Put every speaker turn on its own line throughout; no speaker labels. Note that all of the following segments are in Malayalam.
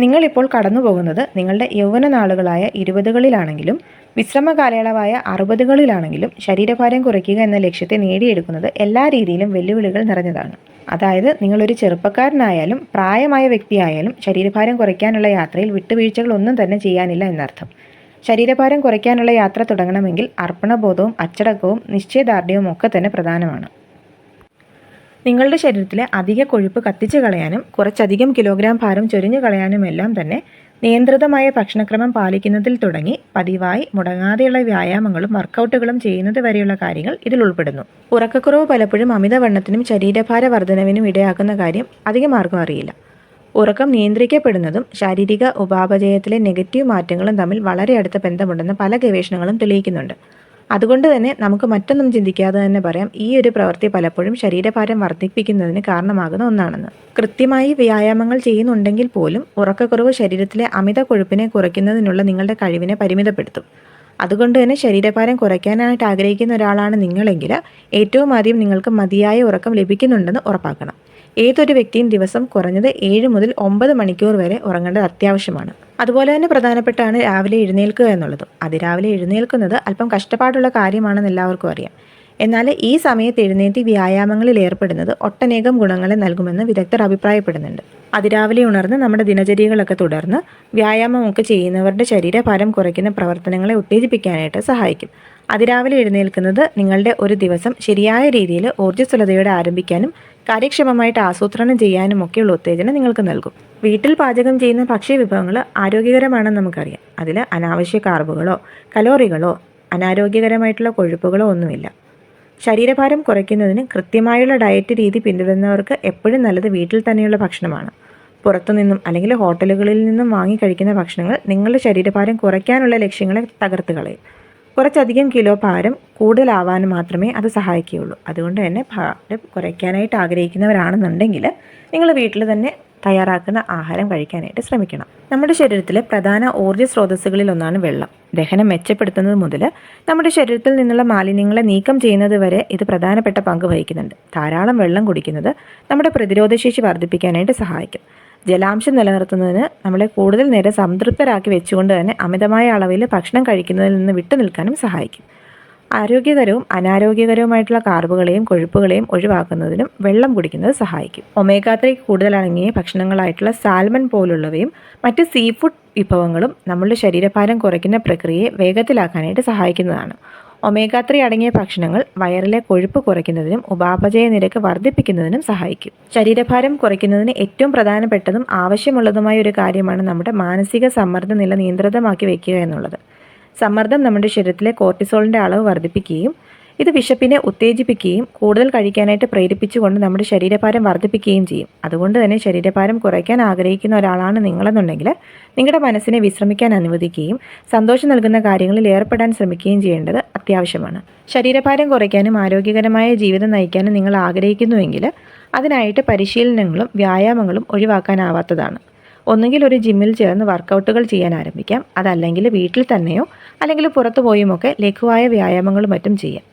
നിങ്ങളിപ്പോൾ കടന്നു പോകുന്നത് നിങ്ങളുടെ യൗവന നാളുകളായ ഇരുപതുകളിലാണെങ്കിലും വിശ്രമ കാലയളവായ അറുപതുകളിലാണെങ്കിലും ശരീരഭാരം കുറയ്ക്കുക എന്ന ലക്ഷ്യത്തെ നേടിയെടുക്കുന്നത് എല്ലാ രീതിയിലും വെല്ലുവിളികൾ നിറഞ്ഞതാണ്. അതായത് നിങ്ങളൊരു ചെറുപ്പക്കാരനായാലും പ്രായമായ വ്യക്തിയായാലും ശരീരഭാരം കുറയ്ക്കാനുള്ള യാത്രയിൽ വിട്ടുവീഴ്ചകളൊന്നും തന്നെ ചെയ്യാനില്ല എന്നർത്ഥം. ശരീരഭാരം കുറയ്ക്കാനുള്ള യാത്ര തുടങ്ങണമെങ്കിൽ അർപ്പണബോധവും അച്ചടക്കവും നിശ്ചയദാർഢ്യവും ഒക്കെ തന്നെ പ്രധാനമാണ്. നിങ്ങളുടെ ശരീരത്തിലെ അധിക കൊഴുപ്പ് കത്തിച്ചു കളയാനും കുറച്ചധികം കിലോഗ്രാം ഭാരം ചൊരിഞ്ഞു കളയാനുമെല്ലാം തന്നെ നിയന്ത്രിതമായ ഭക്ഷണക്രമം പാലിക്കുന്നതിൽ തുടങ്ങി പതിവായി മുടങ്ങാതെയുള്ള വ്യായാമങ്ങളും വർക്കൗട്ടുകളും ചെയ്യുന്നത് വരെയുള്ള കാര്യങ്ങൾ ഇതിൽ ഉൾപ്പെടുന്നു. ഉറക്കക്കുറവ് പലപ്പോഴും അമിതവണ്ണത്തിനും ശരീരഭാര വർധനവിനും ഇടയാക്കുന്ന കാര്യം അധികം ആർക്കും അറിയില്ല. ഉറക്കം നിയന്ത്രിക്കപ്പെടുന്നതും ശാരീരിക ഉപാപചയത്തിലെ നെഗറ്റീവ് മാറ്റങ്ങളും തമ്മിൽ വളരെ അടുത്ത ബന്ധമുണ്ടെന്ന് പല ഗവേഷണങ്ങളും തെളിയിക്കുന്നുണ്ട്. അതുകൊണ്ട് തന്നെ നമുക്ക് മറ്റൊന്നും ചിന്തിക്കാതെ തന്നെ പറയാം ഈ ഒരു പ്രവൃത്തി പലപ്പോഴും ശരീരഭാരം വർദ്ധിപ്പിക്കുന്നതിന് കാരണമാകുന്ന ഒന്നാണെന്ന്. കൃത്യമായി വ്യായാമങ്ങൾ ചെയ്യുന്നുണ്ടെങ്കിൽ പോലും ഉറക്കക്കുറവ് ശരീരത്തിലെ അമിത കൊഴുപ്പിനെ കുറയ്ക്കുന്നതിനുള്ള നിങ്ങളുടെ കഴിവിനെ പരിമിതപ്പെടുത്തും. അതുകൊണ്ട് തന്നെ ശരീരഭാരം കുറയ്ക്കാനായിട്ട് ആഗ്രഹിക്കുന്ന ഒരാളാണ് നിങ്ങളെങ്കിൽ ഏറ്റവും ആദ്യം നിങ്ങൾക്ക് മതിയായ ഉറക്കം ലഭിക്കുന്നുണ്ടെന്ന് ഉറപ്പാക്കണം. ഏതൊരു വ്യക്തിയും ദിവസം കുറഞ്ഞത് ഏഴ് മുതൽ ഒമ്പത് മണിക്കൂർ വരെ ഉറങ്ങേണ്ടത് അത്യാവശ്യമാണ്. അതുപോലെ തന്നെ പ്രധാനപ്പെട്ടാണ് രാവിലെ എഴുന്നേൽക്കുക എന്നുള്ളതും. അതിരാവിലെ എഴുന്നേൽക്കുന്നത് അല്പം കഷ്ടപ്പാടുള്ള കാര്യമാണെന്ന് എല്ലാവർക്കും അറിയാം. എന്നാൽ ഈ സമയത്ത് എഴുന്നേറ്റ് വ്യായാമങ്ങളിൽ ഏർപ്പെടുന്നത് ഒട്ടനേകം ഗുണങ്ങളെ നൽകുമെന്ന് വിദഗ്ധർ അഭിപ്രായപ്പെടുന്നുണ്ട്. അതിരാവിലെ ഉണർന്ന് നമ്മുടെ ദിനചര്യകളൊക്കെ തുടർന്ന് വ്യായാമമൊക്കെ ചെയ്യുന്നവരുടെ ശരീരഭാരം കുറയ്ക്കുന്ന പ്രവർത്തനങ്ങളെ ഉത്തേജിപ്പിക്കാനായിട്ട് സഹായിക്കും. അതിരാവിലെ എഴുന്നേൽക്കുന്നത് നിങ്ങളുടെ ഒരു ദിവസം ശരിയായ രീതിയിൽ ഊർജസ്വലതയോടെ ആരംഭിക്കാനും കാര്യക്ഷമമായിട്ട് ആസൂത്രണം ചെയ്യാനും ഒക്കെയുള്ള ഉത്തേജനം നിങ്ങൾക്ക് നൽകും. വീട്ടിൽ പാചകം ചെയ്യുന്ന ഭക്ഷ്യവിഭവങ്ങൾ ആരോഗ്യകരമാണെന്ന് നമുക്കറിയാം. അതിൽ അനാവശ്യ കാർബുകളോ കലോറികളോ അനാരോഗ്യകരമായിട്ടുള്ള കൊഴുപ്പുകളോ ഒന്നുമില്ല. ശരീരഭാരം കുറയ്ക്കുന്നതിന് കൃത്യമായുള്ള ഡയറ്റ് രീതി പിന്തുടരുന്നവർക്ക് എപ്പോഴും നല്ലത് വീട്ടിൽ തന്നെയുള്ള ഭക്ഷണമാണ്. പുറത്തുനിന്നും അല്ലെങ്കിൽ ഹോട്ടലുകളിൽ നിന്നും വാങ്ങി കഴിക്കുന്ന ഭക്ഷണങ്ങൾ നിങ്ങളുടെ ശരീരഭാരം കുറയ്ക്കാനുള്ള ലക്ഷ്യങ്ങളെ തകർത്ത് കളയും. കുറച്ചധികം കിലോ ഭാരം കൂടുതലാവാൻ മാത്രമേ അത് സഹായിക്കുകയുള്ളൂ. അതുകൊണ്ട് തന്നെ ഭാരം കുറയ്ക്കാനായിട്ട് ആഗ്രഹിക്കുന്നവരാണെന്നുണ്ടെങ്കിൽ നിങ്ങൾ വീട്ടിൽ തന്നെ തയ്യാറാക്കുന്ന ആഹാരം കഴിക്കാനായിട്ട് ശ്രമിക്കണം. നമ്മുടെ ശരീരത്തിലെ പ്രധാന ഊർജ സ്രോതസ്സുകളിൽ ഒന്നാണ് വെള്ളം. ദഹനം മെച്ചപ്പെടുത്തുന്നത് മുതൽ നമ്മുടെ ശരീരത്തിൽ നിന്നുള്ള മാലിന്യങ്ങളെ നീക്കം ചെയ്യുന്നത് വരെ ഇത് പ്രധാനപ്പെട്ട പങ്ക് വഹിക്കുന്നുണ്ട്. ധാരാളം വെള്ളം കുടിക്കുന്നത് നമ്മുടെ പ്രതിരോധശേഷി വർദ്ധിപ്പിക്കാനായിട്ട് സഹായിക്കും. ജലാംശം നിലനിർത്തുന്നതിന് നമ്മളെ കൂടുതൽ നേരം സംതൃപ്തരാക്കി വെച്ചുകൊണ്ട് തന്നെ അമിതമായ അളവിൽ ഭക്ഷണം കഴിക്കുന്നതിൽ നിന്ന് വിട്ടുനിൽക്കാനും സഹായിക്കും. ആരോഗ്യകരവും അനാരോഗ്യകരവുമായിട്ടുള്ള കാർബുകളെയും കൊഴുപ്പുകളെയും ഒഴിവാക്കുന്നതിനും വെള്ളം കുടിക്കുന്നത് സഹായിക്കും. ഒമേഗ ത്രീ കൂടുതൽ അടങ്ങിയ ഭക്ഷണങ്ങളായിട്ടുള്ള സാൽമൺ പോലുള്ളവയും മറ്റ് സീ ഫുഡ് വിഭവങ്ങളും നമ്മളുടെ ശരീരഭാരം കുറയ്ക്കുന്ന പ്രക്രിയയെ വേഗത്തിലാക്കാനായിട്ട് സഹായിക്കുന്നതാണ്. ഒമേഗ ത്രീ അടങ്ങിയ ഭക്ഷണങ്ങൾ വയറിലെ കൊഴുപ്പ് കുറയ്ക്കുന്നതിനും ഉപാപചയ നിരക്ക് വർദ്ധിപ്പിക്കുന്നതിനും സഹായിക്കും. ശരീരഭാരം കുറയ്ക്കുന്നതിന് ഏറ്റവും പ്രധാനപ്പെട്ടതും ആവശ്യമുള്ളതുമായ ഒരു കാര്യമാണ് നമ്മുടെ മാനസിക സമ്മർദ്ദ നില നിയന്ത്രിതമാക്കി വയ്ക്കുക എന്നുള്ളത്. സമ്മർദ്ദം നമ്മുടെ ശരീരത്തിലെ കോർട്ടിസോളിന്റെ അളവ് വർദ്ധിപ്പിക്കുകയും ഇത് വിശപ്പിനെ ഉത്തേജിപ്പിക്കുകയും കൂടുതൽ കഴിക്കാനായിട്ട് പ്രേരിപ്പിച്ചുകൊണ്ട് നമ്മുടെ ശരീരഭാരം വർദ്ധിപ്പിക്കുകയും ചെയ്യും. അതുകൊണ്ട് തന്നെ ശരീരഭാരം കുറയ്ക്കാൻ ആഗ്രഹിക്കുന്ന ഒരാളാണ് നിങ്ങളെന്നുണ്ടെങ്കിൽ നിങ്ങളുടെ മനസ്സിനെ വിശ്രമിക്കാൻ അനുവദിക്കുകയും സന്തോഷം നൽകുന്ന കാര്യങ്ങളിൽ ഏർപ്പെടാൻ ശ്രമിക്കുകയും ചെയ്യേണ്ടത് അത്യാവശ്യമാണ്. ശരീരഭാരം കുറയ്ക്കാനും ആരോഗ്യകരമായ ജീവിതം നയിക്കാനും നിങ്ങൾ ആഗ്രഹിക്കുന്നുവെങ്കിൽ അതിനായിട്ട് പരിശീലനങ്ങളും വ്യായാമങ്ങളും ഒഴിവാക്കാനാവാത്തതാണ്. ഒന്നുകിൽ ഒരു ജിമ്മിൽ ചേർന്ന് വർക്കൗട്ടുകൾ ചെയ്യാൻ ആരംഭിക്കാം. അതല്ലെങ്കിൽ വീട്ടിൽ തന്നെയോ അല്ലെങ്കിൽ പുറത്തു പോയുമൊക്കെ ലഘുവായ വ്യായാമങ്ങളും മറ്റും ചെയ്യാം.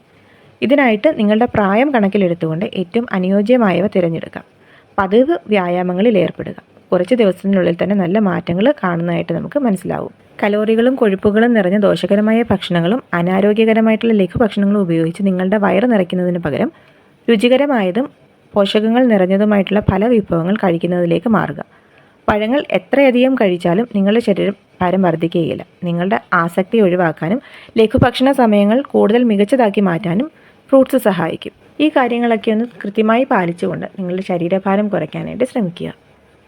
ഇതിനായിട്ട് നിങ്ങളുടെ പ്രായം കണക്കിലെടുത്തുകൊണ്ട് ഏറ്റവും അനുയോജ്യമായവ തിരഞ്ഞെടുക്കാം. പതിവ് വ്യായാമങ്ങളിൽ ഏർപ്പെടുക. കുറച്ച് ദിവസത്തിനുള്ളിൽ തന്നെ നല്ല മാറ്റങ്ങൾ കാണുന്നതായിട്ട് നമുക്ക് മനസ്സിലാവും. കലോറികളും കൊഴുപ്പുകളും നിറഞ്ഞ ദോഷകരമായ ഭക്ഷണങ്ങളും അനാരോഗ്യകരമായിട്ടുള്ള ലഘുഭക്ഷണങ്ങളും ഉപയോഗിച്ച് നിങ്ങളുടെ വയറ് നിറയ്ക്കുന്നതിന് പകരം രുചികരമായതും പോഷകങ്ങൾ നിറഞ്ഞതുമായിട്ടുള്ള പല വിഭവങ്ങൾ കഴിക്കുന്നതിലേക്ക് മാറുക. പഴങ്ങൾ എത്രയധികം കഴിച്ചാലും നിങ്ങളുടെ ശരീരം ഭാരം വർദ്ധിക്കുകയില്ല. നിങ്ങളുടെ ആസക്തി ഒഴിവാക്കാനും ലഘുഭക്ഷണ സമയങ്ങൾ കൂടുതൽ മികച്ചതാക്കി മാറ്റാനും ഫ്രൂട്ട്സ് സഹായിക്കും. ഈ കാര്യങ്ങളൊക്കെ ഒന്ന് കൃത്യമായി പാലിച്ചുകൊണ്ട് നിങ്ങളുടെ ശരീരഭാരം കുറയ്ക്കാനായിട്ട് ശ്രമിക്കുക.